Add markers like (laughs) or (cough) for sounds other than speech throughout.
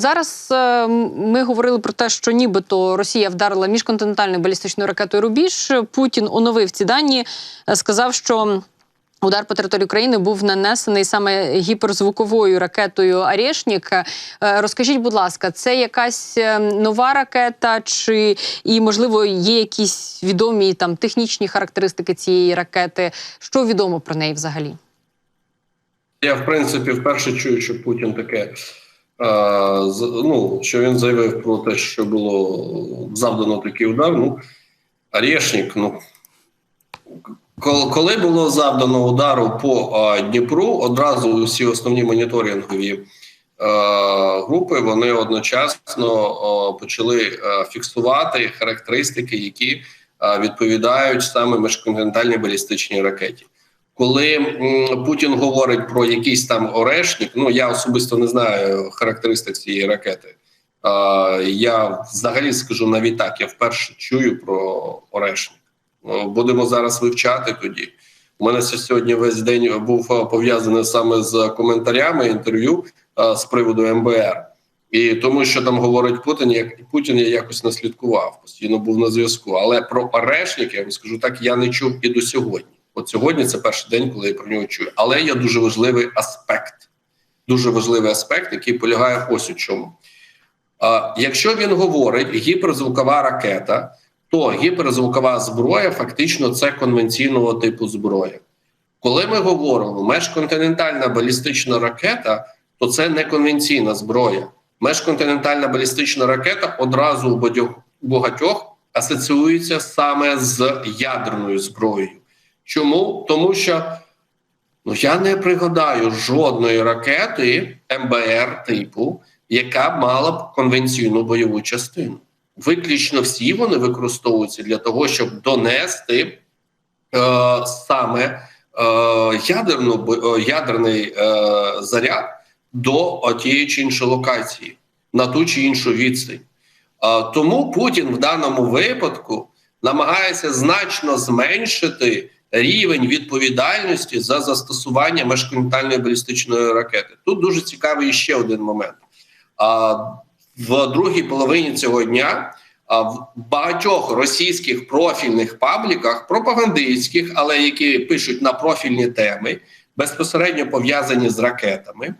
зараз е, ми говорили про те, що нібито Росія вдарила міжконтинентальною балістичною ракетою Рубіж. Путін оновив ці дані, е, сказав, що. Удар по території України був нанесений саме гіперзвуковою ракетою Арєшнік. Е, Розкажіть, будь ласка, це якась нова ракета, чи і можливо є якісь відомі там технічні характеристики цієї ракети? Що відомо про неї взагалі? Я, в принципі, вперше чую, що Путін таке. Ну, що він заявив про те, що було завдано такий удар. Ну, Орешник, ну коли, було завдано удару по Дніпру, одразу всі основні моніторингові групи вони одночасно почали фіксувати характеристики, які відповідають саме міжконтинентальній балістичній ракеті. Коли Путін говорить про якийсь там орешник, ну я особисто не знаю характеристик цієї ракети. Я взагалі скажу навіть так: я вперше чую про орешник. Ну, Будемо зараз вивчати тоді. У мене сьогодні весь день був пов'язаний саме з коментарями інтерв'ю а, з приводу МБР. І тому, що там говорить Путін, як Путін я якось не слідкував, постійно був на зв'язку. Але про орешник, я вам скажу так, я не чув і до сьогодні. От сьогодні це перший день, коли я про нього чую. Але є дуже важливий аспект. Дуже важливий аспект, який полягає ось у чому. А, якщо він говорить гіперзвукова ракета, то гіперзвукова зброя фактично це конвенційного типу зброя. Коли ми говоримо межконтинентальна балістична ракета, то це не конвенційна зброя. Межконтинентальна балістична ракета одразу у багатьох- асоціюється саме з ядерною зброєю. Чому? Тому що ну я не пригадаю жодної ракети МБР типу, яка мала б конвенційну бойову частину. Виключно всі вони використовуються для того, щоб донести е, саме е, ядерну е, ядерний е, заряд до тієї чи іншої локації на ту чи іншу відстань. Е, тому Путін в даному випадку намагається значно зменшити рівень відповідальності за застосування межконтинентальної балістичної ракети. Тут дуже цікавий ще один момент. В другій половині цього дня в багатьох російських профільних пабліках, пропагандистських, але які пишуть на профільні теми, безпосередньо пов'язані з ракетами,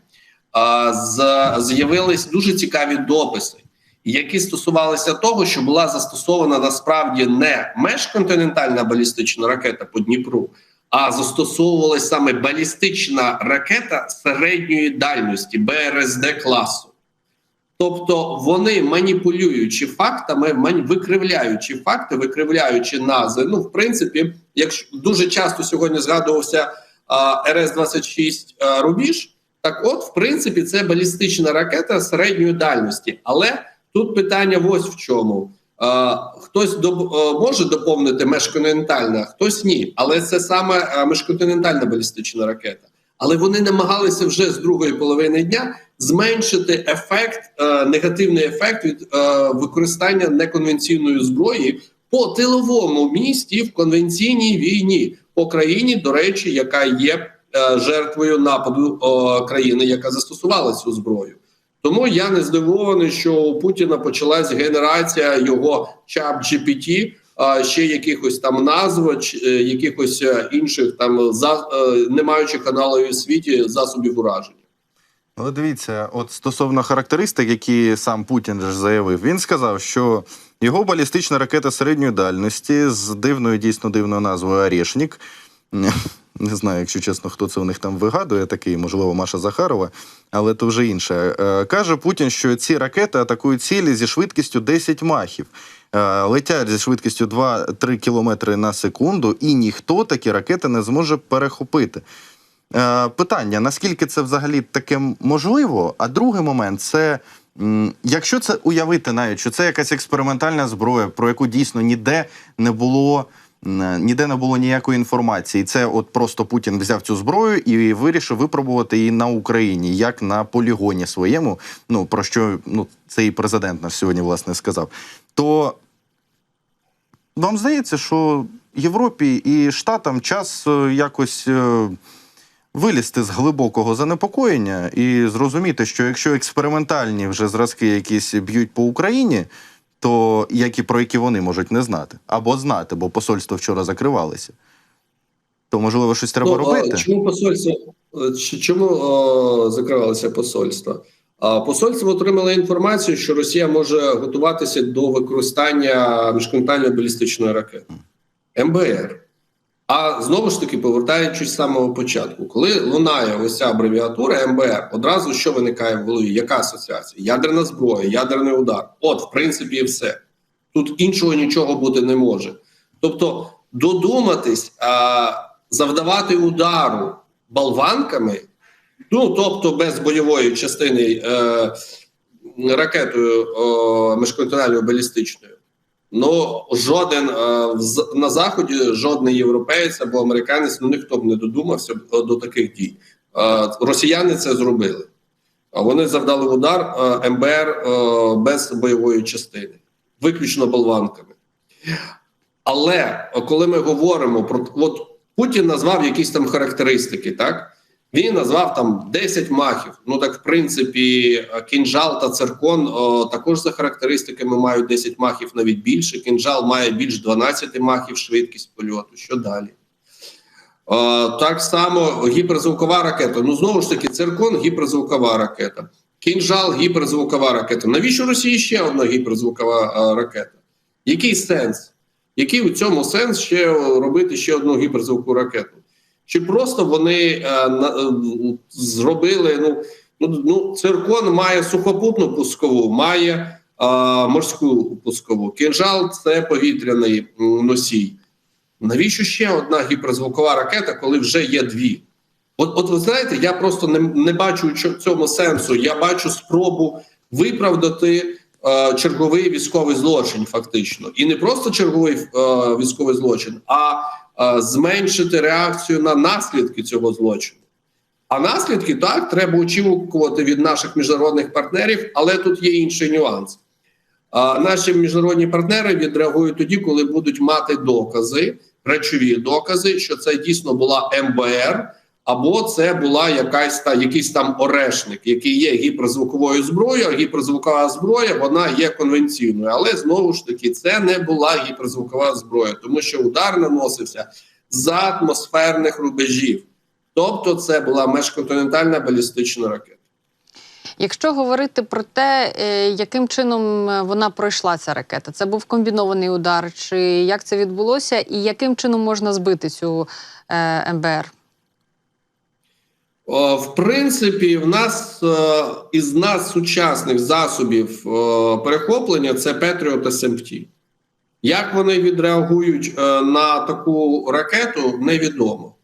з'явились дуже цікаві дописи, які стосувалися того, що була застосована насправді не межконтинентальна балістична ракета по Дніпру, а застосовувалась саме балістична ракета середньої дальності БРСД класу. Тобто вони маніпулюючи фактами, викривляючи факти, викривляючи назви. Ну, в принципі, якщо дуже часто сьогодні згадувався РС 26 Рубіж, так от, в принципі, це балістична ракета середньої дальності. Але тут питання ось в чому. Хтось е, може доповнити межконтинентальна, хтось ні. Але це саме е, межконтинентальна балістична ракета. Але вони намагалися вже з другої половини дня зменшити ефект, е, негативний ефект від використання неконвенційної зброї по тиловому місті в конвенційній війні по країні, до речі, яка є жертвою нападу країни, яка застосувала цю зброю. Тому я не здивований, що у Путіна почалась генерація його чап GPT, а ще якихось там назв, е, якихось е, інших там за е, не маючи аналогів у світі засобів ураження. Але дивіться, от стосовно характеристик, які сам Путін ж заявив, він сказав, що його балістична ракета середньої дальності з дивною, дійсно дивною назвою Орешнік. Не знаю, якщо чесно, хто це у них там вигадує, такий, можливо, Маша Захарова, але то вже інше. Е, Каже Путін, що ці ракети атакують цілі зі швидкістю 10 махів. Е, Летять зі швидкістю 2-3 км на секунду, і ніхто такі ракети не зможе перехопити. Е, питання: наскільки це взагалі таке можливо? А другий момент це. Якщо це уявити навіть, що це якась експериментальна зброя, про яку дійсно ніде не було ніде не було ніякої інформації. Це от просто Путін взяв цю зброю і вирішив випробувати її на Україні, як на полігоні своєму. Ну про що ну це президент наш сьогодні власне сказав. То вам здається, що Європі і Штатам час е, якось. е, вилізти з глибокого занепокоєння і зрозуміти, що якщо експериментальні вже зразки якісь б'ють по Україні, то які про які вони можуть не знати або знати, бо посольство вчора закривалося. То можливо щось треба Ну, робити. Чому посольство е, чому о, закривалося посольство? А посольство отримало інформацію, що Росія може готуватися до використання міжконтинентальної балістичної ракети МБР. А знову ж таки, повертаючись з самого початку, коли лунає ось ця абревіатура МБР, одразу що виникає в голові? Яка асоціація? Ядерна зброя, ядерний удар. От, в принципі, і все. Тут іншого нічого бути не може. Тобто, додуматись, а, завдавати удару болванками, ну тобто без бойової частини е, ракетою е, міжконтинентальною балістичною. Ну, жоден е, на заході, жодний європеєць або американець, ну ніхто б не додумався е, до таких дій. Е, росіяни це зробили. Вони завдали удар МБР без бойової частини, виключно болванками. Але коли ми говоримо про от Путін назвав якісь там характеристики, так він назвав там 10 махів. Ну так, в принципі, кінжал та циркон о, також за характеристиками мають 10 махів, навіть більше. Кінжал має більш 12 махів швидкість польоту. Що далі? Е, так само гіперзвукова ракета. Ну знову ж таки, циркон гіперзвукова ракета. Кінжал гіперзвукова ракета. Навіщо Росії ще одна гіперзвукова е, ракета? Який сенс? Який у цьому сенс ще робити ще одну гіперзвукову ракету? Чи просто вони е, е, зробили? Ну, ну, ну циркон має сухопутну пускову, має е, морську пускову. Кінжал це повітряний носій. Навіщо ще одна гіперзвукова ракета, коли вже є дві? От, от ви знаєте, я просто не, не бачу цьому сенсу. Я бачу спробу виправдати е, черговий військовий злочин, фактично, і не просто черговий е, військовий злочин, а зменшити реакцію на наслідки цього злочину. А наслідки так треба очікувати від наших міжнародних партнерів, але тут є інший нюанс. Наші міжнародні партнери відреагують тоді, коли будуть мати докази, речові докази, що це дійсно була МБР, або це була якась та якийсь там орешник, який є гіперзвуковою зброєю. а Гіперзвукова зброя вона є конвенційною, але знову ж таки це не була гіперзвукова зброя, тому що удар наносився за атмосферних рубежів, тобто це була межконтинентальна балістична ракета. Якщо говорити про те, е, яким чином е, вона пройшла ця ракета, це був комбінований удар, чи як це відбулося, і яким чином можна збити цю е, МБР? О, В принципі, в нас е, із нас сучасних засобів е, перехоплення це Patriot SMT. Як вони відреагують е, на таку ракету, невідомо.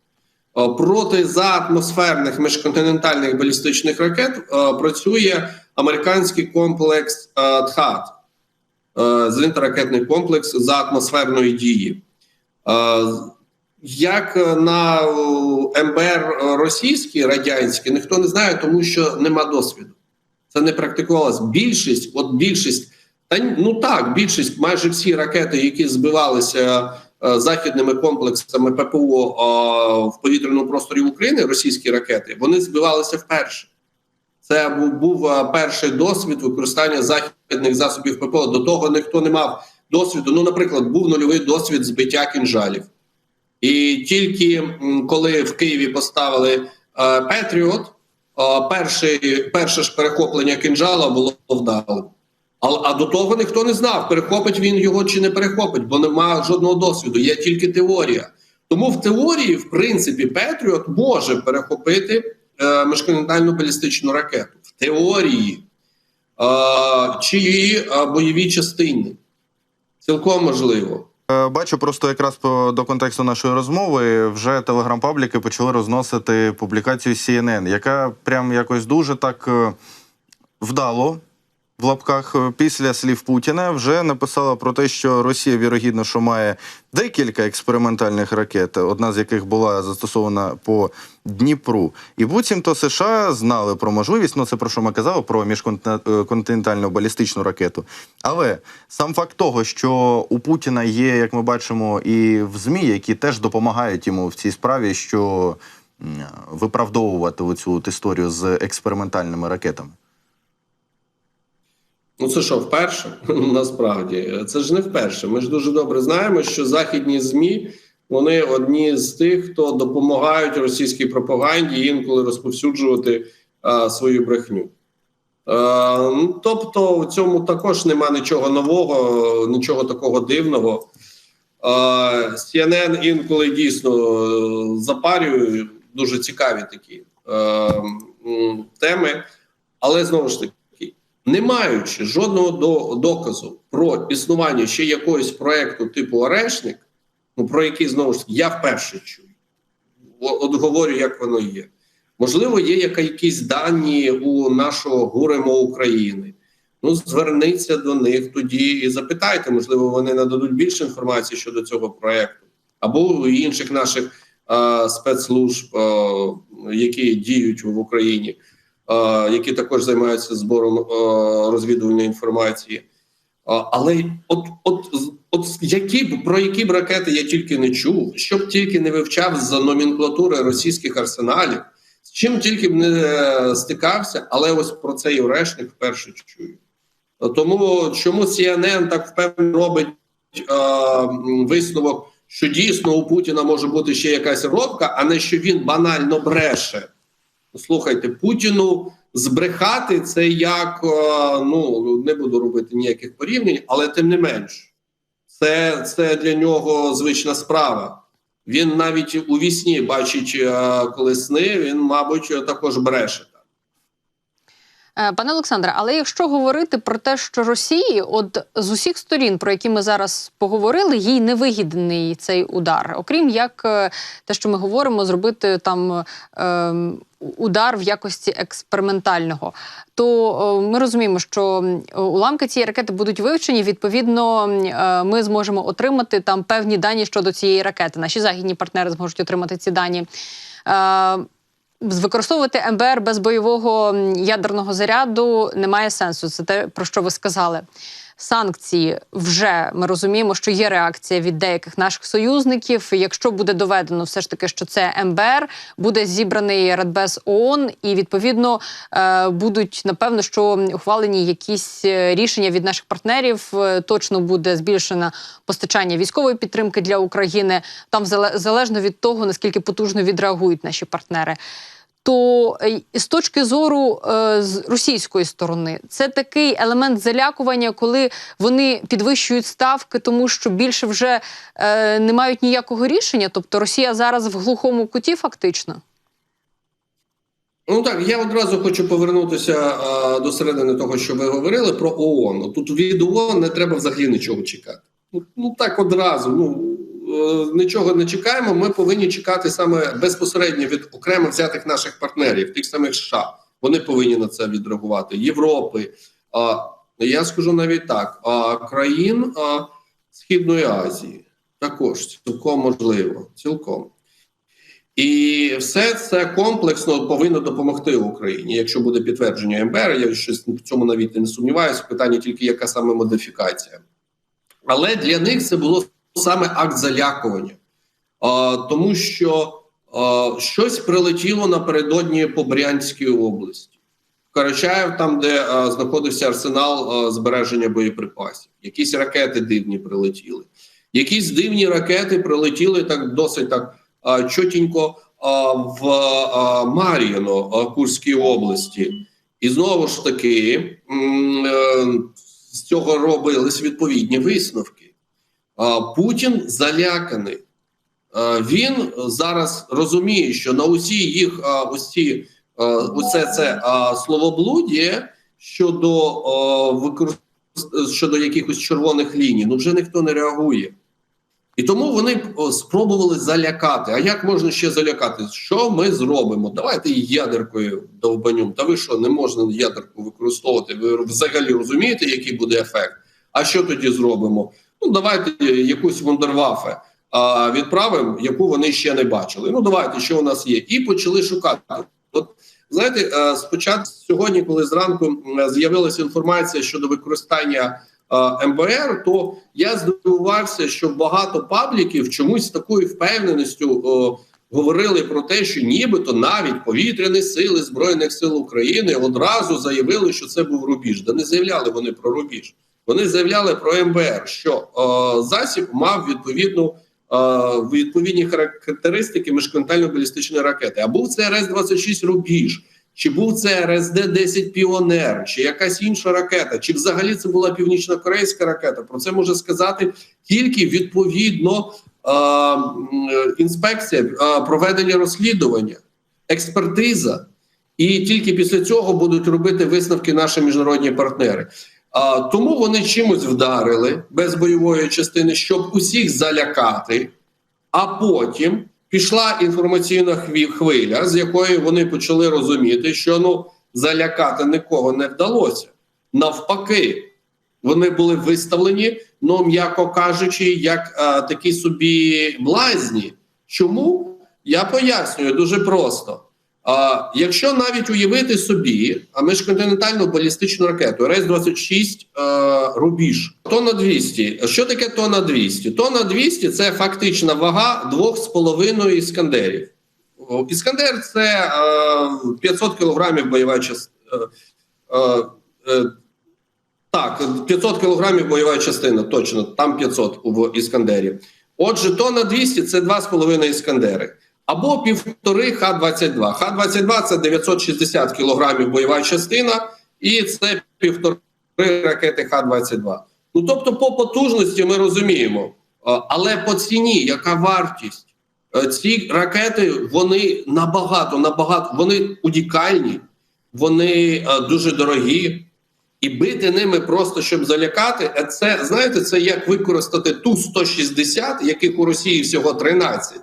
Е, Проти заатмосферних міжконтинентальних балістичних ракет е, працює американський комплекс е, ТХАТ, е, зенітно-ракетний комплекс за атмосферної дії. Як е, на МБР російський, радянський, ніхто не знає, тому що нема досвіду. Це не практикувалось. Більшість, от більшість, та ну так, більшість, майже всі ракети, які збивалися е, західними комплексами ППО е, в повітряному просторі України, російські ракети, вони збивалися вперше. Це був, був е, перший досвід використання західних засобів ППО. До того ніхто не мав досвіду. Ну, наприклад, був нульовий досвід збиття кінжалів. І тільки коли в Києві поставили е, Петріот, е, перше, ж перехоплення кинджала було вдалим. А, а до того ніхто не знав, перехопить він його чи не перехопить, бо немає жодного досвіду, є тільки теорія. Тому в теорії, в принципі, Петріот може перехопити е, міжконтинентальну балістичну ракету. В теорії е, чи е, бойові частини. Цілком можливо. Е, Бачу просто якраз до контексту нашої розмови вже телеграм-пабліки почали розносити публікацію CNN, яка прям якось дуже так е, вдало в лапках е, після слів Путіна вже написала про те, що Росія вірогідно, що має декілька експериментальних ракет, одна з яких була застосована по Дніпру. І буцімто США знали про можливість, ну це про що ми казали, про міжконтинентальну балістичну ракету. Але сам факт того, що у Путіна є, як ми бачимо, і в ЗМІ, які теж допомагають йому в цій справі, що виправдовувати от історію з експериментальними ракетами? Ну це що, вперше? (laughs) Насправді це ж не вперше. Ми ж дуже добре знаємо, що західні змі вони одні з тих, хто допомагають російській пропаганді інколи розповсюджувати а, свою брехню. Е, ну, тобто, в цьому також нема нічого нового, нічого такого дивного. Е, CNN інколи дійсно е, запарює дуже цікаві такі е, теми, але знову ж таки не маючи жодного до, доказу про існування ще якогось проекту типу Орешник, ну про який знову ж таки я вперше чую. От говорю, як воно є. Можливо, є якісь дані у нашого гуремо України. Ну, зверніться до них тоді і запитайте, можливо, вони нададуть більше інформації щодо цього проекту, або інших наших е, спецслужб, е, які діють в Україні які також займаються збором е, розвідувальної інформації. Але от, от, от які б про які б ракети я тільки не чув, що б тільки не вивчав з номенклатури російських арсеналів, з чим тільки б не е, стикався, але ось про цей орешник вперше чую. Тому чому CNN так впевнено робить е, висновок, що дійсно у Путіна може бути ще якась робка, а не що він банально бреше. Слухайте, Путіну збрехати це як е, ну не буду робити ніяких порівнянь, але тим не менш, це, це для нього звична справа. Він навіть у вісні бачить, е, коли сни, він, мабуть, також бреше. Е, Пане Олександре, але якщо говорити про те, що Росії, от з усіх сторін, про які ми зараз поговорили, їй не вигідний цей удар, окрім як е, те, що ми говоримо, зробити там е, удар в якості експериментального, то е, ми розуміємо, що уламки цієї ракети будуть вивчені. Відповідно, ми зможемо отримати там певні дані щодо цієї ракети. Наші західні партнери зможуть отримати ці дані. Використовувати МБР без бойового ядерного заряду немає сенсу. Це те, про що ви сказали. Санкції вже ми розуміємо, що є реакція від деяких наших союзників. Якщо буде доведено, все ж таки, що це МБР, буде зібраний Радбез ООН, і відповідно е, будуть напевно, що ухвалені якісь е, рішення від наших партнерів. Е, Точно буде збільшено постачання військової підтримки для України. Там залежно від того наскільки потужно відреагують наші партнери. То е, з точки зору е, з російської сторони це такий елемент залякування, коли вони підвищують ставки, тому що більше вже е, не мають ніякого рішення. Тобто Росія зараз в глухому куті, фактично. Ну так, я одразу хочу повернутися а, до середини того, що ви говорили про ООН. Тут від ООН не треба взагалі нічого чекати. Ну, ну так одразу. Ну нічого не чекаємо. Ми повинні чекати саме безпосередньо від окремо взятих наших партнерів, тих самих США. Вони повинні на це відреагувати. Європи. А я скажу навіть так: а країн а, Східної Азії також цілком можливо. Цілком. І все це комплексно повинно допомогти Україні. Якщо буде підтвердження МБР, я щось в цьому навіть не сумніваюся. Питання тільки яка саме модифікація. Але для них це було саме акт залякування, а, тому що а, щось прилетіло напередодні по Брянській області. Карачаєв, там, де а, знаходився арсенал а, збереження боєприпасів, якісь ракети дивні прилетіли. Якісь дивні ракети прилетіли так досить так а, чотенько а, в а, Мар'їно а, Курській області. І знову ж таки е, з цього робились відповідні висновки. Путін заляканий. Він зараз розуміє, що на усі їх а, усе це а, щодо а, щодо якихось червоних ліній, ну вже ніхто не реагує. І тому вони спробували залякати. А як можна ще залякати? Що ми зробимо? Давайте ядеркою довбанюм. Та ви що, не можна ядерку використовувати? Ви взагалі розумієте, який буде ефект? А що тоді зробимо? Ну давайте якусь вундервафе а, відправимо, яку вони ще не бачили. Ну давайте, що у нас є, і почали шукати. От знаєте, е, спочатку сьогодні, коли зранку з'явилася інформація щодо використання е, МБР, то я здивувався, що багато пабліків чомусь з такою впевненістю о, говорили про те, що нібито навіть повітряні сили Збройних сил України одразу заявили, що це був рубіж. Да не заявляли вони про рубіж. Вони заявляли про МБР, що е, засіб мав відповідну е, відповідні характеристики міжконтинентально-балістичної ракети. А був це РС-26 рубіж, чи був це РСД-10 Піонер, чи якась інша ракета, чи взагалі це була північно-корейська ракета. Про це може сказати тільки відповідно е, інспекція, е, проведення розслідування, експертиза. І тільки після цього будуть робити висновки наші міжнародні партнери. А, тому вони чимось вдарили без бойової частини, щоб усіх залякати, а потім пішла інформаційна хвиля, з якої вони почали розуміти, що ну залякати нікого не вдалося. Навпаки, вони були виставлені, ну м'яко кажучи, як а, такі собі блазні. Чому? Я пояснюю дуже просто. А, якщо навіть уявити собі а міжконтинентальну балістичну ракету РС-26 е, Рубіж, тонна 200. Що таке тонна 200? Тонна 200 – це фактична вага 2,5 іскандерів. Іскандер – це е, 500 кілограмів бойова частина. Е, е, так, 500 кілограмів бойова частина, точно, там 500 в Іскандері. Отже, тонна 200 – це 2,5 Іскандери. Або півтори Х-22. Х-22 – це 960 кілограмів бойова частина, і це півтори ракети Х-22. Ну, тобто, по потужності ми розуміємо, але по ціні, яка вартість? Е, Ці ракети, вони набагато, набагато, вони унікальні, вони е, дуже дорогі. І бити ними просто щоб залякати, е, це знаєте, це як використати ту 160 яких у Росії всього 13.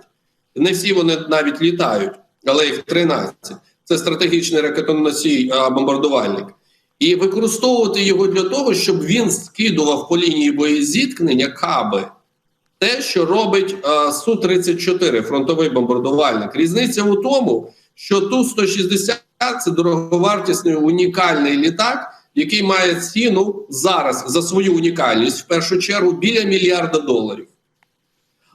Не всі вони навіть літають, але їх 13. Це стратегічний ракетоносій бомбардувальник. І використовувати його для того, щоб він скидував по лінії боєзіткнення каби. Те, що робить а, Су-34, фронтовий бомбардувальник. Різниця у тому, що Ту-160 це дороговартісний унікальний літак, який має ціну зараз за свою унікальність в першу чергу біля мільярда доларів.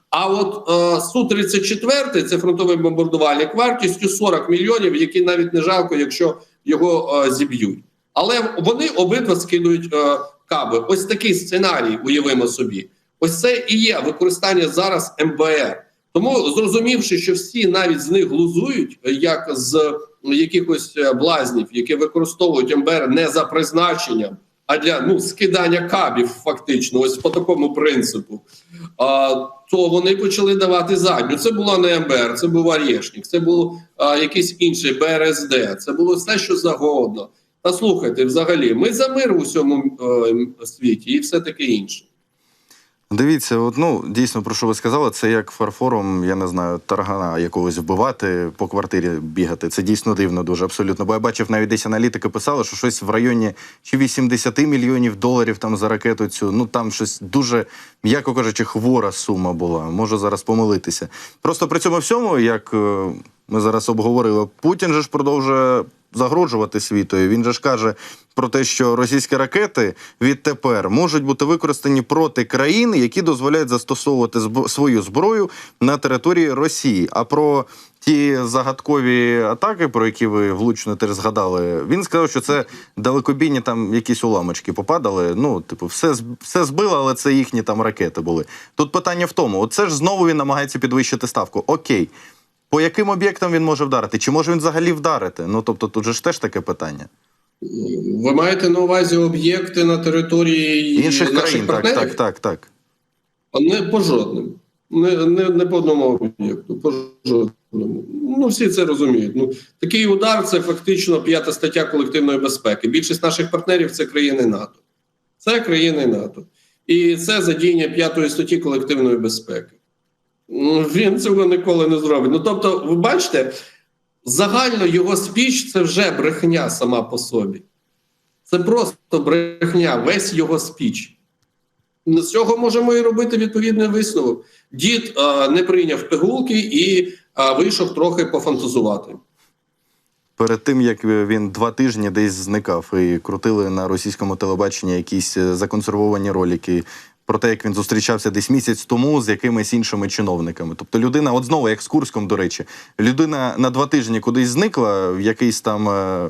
А от е, Су-34 це фронтовий бомбардувальник вартістю 40 мільйонів, які навіть не жалко, якщо його е, зіб'ють. Але вони обидва скидують е, каби. Ось такий сценарій, уявимо собі. Ось це і є використання зараз МБР. Тому зрозумівши, що всі навіть з них глузують, е, як з якихось е, блазнів, які використовують МБР не за призначенням, а для ну скидання кабів, фактично, ось по такому принципу. А, то вони почали давати задню. Це була не МБР, це був Арєшнік, це був а, якийсь інший БРСД, це було все, що завгодно. Та слухайте, взагалі, ми за мир у всьому е, світі і все таке інше. Дивіться, от, ну дійсно про що ви сказали, це як фарфором, я не знаю, таргана якогось вбивати по квартирі бігати. Це дійсно дивно, дуже абсолютно. Бо я бачив навіть десь аналітики писали, що щось в районі чи 80 мільйонів доларів там за ракету цю. Ну там щось дуже, м'яко кажучи, хвора сума була. Можу зараз помилитися. Просто при цьому всьому, як е, ми зараз обговорили, Путін же ж продовжує загрожувати світу. І Він же ж каже про те, що російські ракети відтепер можуть бути використані проти країн, які дозволяють застосовувати свою зброю на території Росії. А про ті загадкові атаки, про які ви влучно теж згадали, він сказав, що це далекобійні там якісь уламочки попадали. Ну, типу, все, все збило, але це їхні там ракети були. Тут питання в тому: оце ж знову він намагається підвищити ставку. Окей. По яким об'єктам він може вдарити? Чи може він взагалі вдарити? Ну тобто, тут же ж теж таке питання. Ви маєте на увазі об'єкти на території Інших наших країн, так, партнерів? так, так, так. А Не по жодним. Не, не, не по одному об'єкту, по жодному. Ну, всі це розуміють. Ну, такий удар це фактично п'ята стаття колективної безпеки. Більшість наших партнерів це країни НАТО. Це країни НАТО. І це задіяння п'ятої статті колективної безпеки. Ну, Він цього ніколи не зробить. Ну, тобто, ви бачите, загально його спіч це вже брехня сама по собі. Це просто брехня, весь його спіч. З цього можемо і робити відповідний висновок. Дід а, не прийняв пигулки і а, вийшов трохи пофантазувати. Перед тим як він два тижні десь зникав і крутили на російському телебаченні якісь е, законсервовані ролики про те, як він зустрічався десь місяць тому з якимись іншими чиновниками. Тобто людина, от знову, як з Курськом, до речі, людина на два тижні кудись зникла, в якийсь там. е,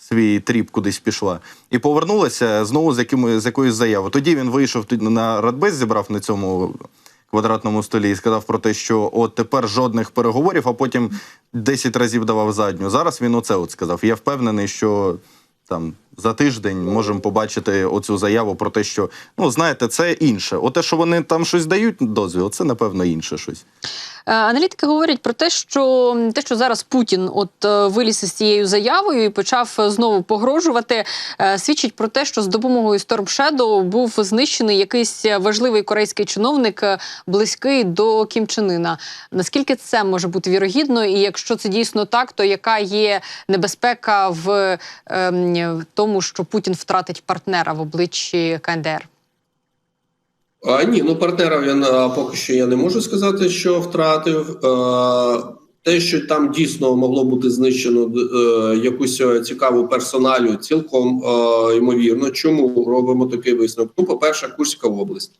Свій тріп кудись пішла і повернулася знову з яким з якоюсь заявою. Тоді він вийшов на радбез, зібрав на цьому квадратному столі і сказав про те, що от тепер жодних переговорів, а потім 10 разів давав задню. Зараз він оце от сказав. Я впевнений, що там за тиждень можемо побачити оцю заяву про те, що ну знаєте, це інше. Оте, що вони там щось дають дозвіл, це напевно інше щось. Е, Аналітики говорять про те, що те, що зараз Путін от е, виліз із цією заявою і почав е, знову погрожувати, свідчить про те, що з допомогою Storm Shadow був знищений якийсь важливий корейський чиновник, близький до Кім Чен Ына. Наскільки це може бути вірогідно? І якщо це дійсно так, то яка є небезпека в, ем, в тому, що Путін втратить партнера в обличчі КНДР? А, ні, ну партнера на- поки що я не можу сказати, що втратив. Те, що там дійсно могло бути знищено е, якусь е, цікаву персоналю, цілком е, ймовірно. Чому робимо такий висновок? Ну, по-перше, Курська область.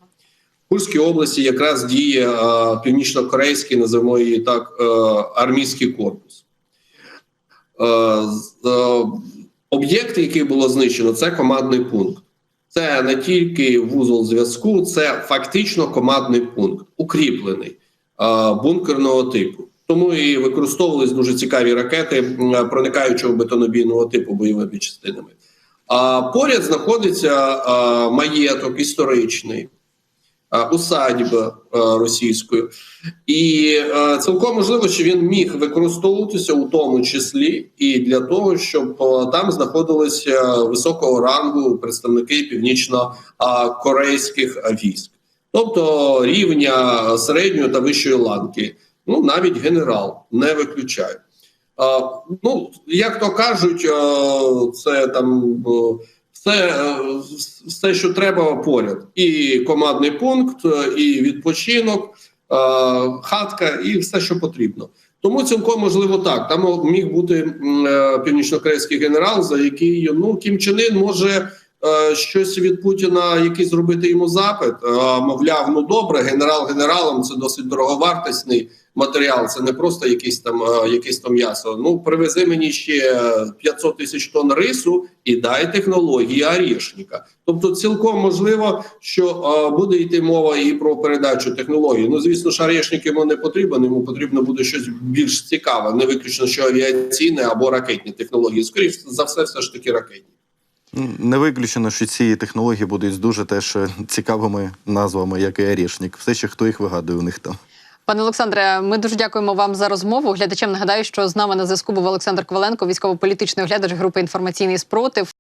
В Курській області якраз діє північно-корейський, називаємо її так, армійський корпус. Е, е, об'єкт, який було знищено, це командний пункт. Це не тільки вузол зв'язку, це фактично командний пункт, укріплений бункерного типу. Тому і використовувались дуже цікаві ракети проникаючого бетонобійного типу бойовими частинами. А поряд знаходиться маєток історичний, е, усадьба е, і е, цілком можливо, що він міг використовуватися у тому числі і для того, щоб там знаходилися високого рангу представники північно-корейських військ, тобто рівня середньої та вищої ланки. Ну навіть генерал не виключаю. Ну як то кажуть, це там все, е, все, що треба поряд, і командний пункт, е, і відпочинок, хатка, і все, що потрібно. Тому цілком можливо так. Там міг бути північно-корейський генерал, за який ну Кім Чен Ын може е, щось від Путіна, який зробити йому запит. Мовляв, ну добре, генерал генералом це досить дороговартісний матеріал. Це не просто якийсь там е, якесь там м'ясо. Ну привези мені ще 500 тисяч тонн рису і дай технології арішника. Тобто, цілком можливо, що е, буде йти мова і про передачу технологій. Ну звісно, ж арішник йому не потрібен. Йому потрібно буде щось більш цікаве, не виключно що авіаційне або ракетні технології. Скоріше за все, все ж таки ракетні. Ну, Не виключено, що ці технології будуть з дуже теж цікавими назвами, як і Арішник. Все ще хто їх вигадує у них там. Пане Олександре, ми дуже дякуємо вам за розмову. Глядачам нагадаю, що з нами на зв'язку був Олександр Коваленко, військово-політичний оглядач групи інформаційний спротив.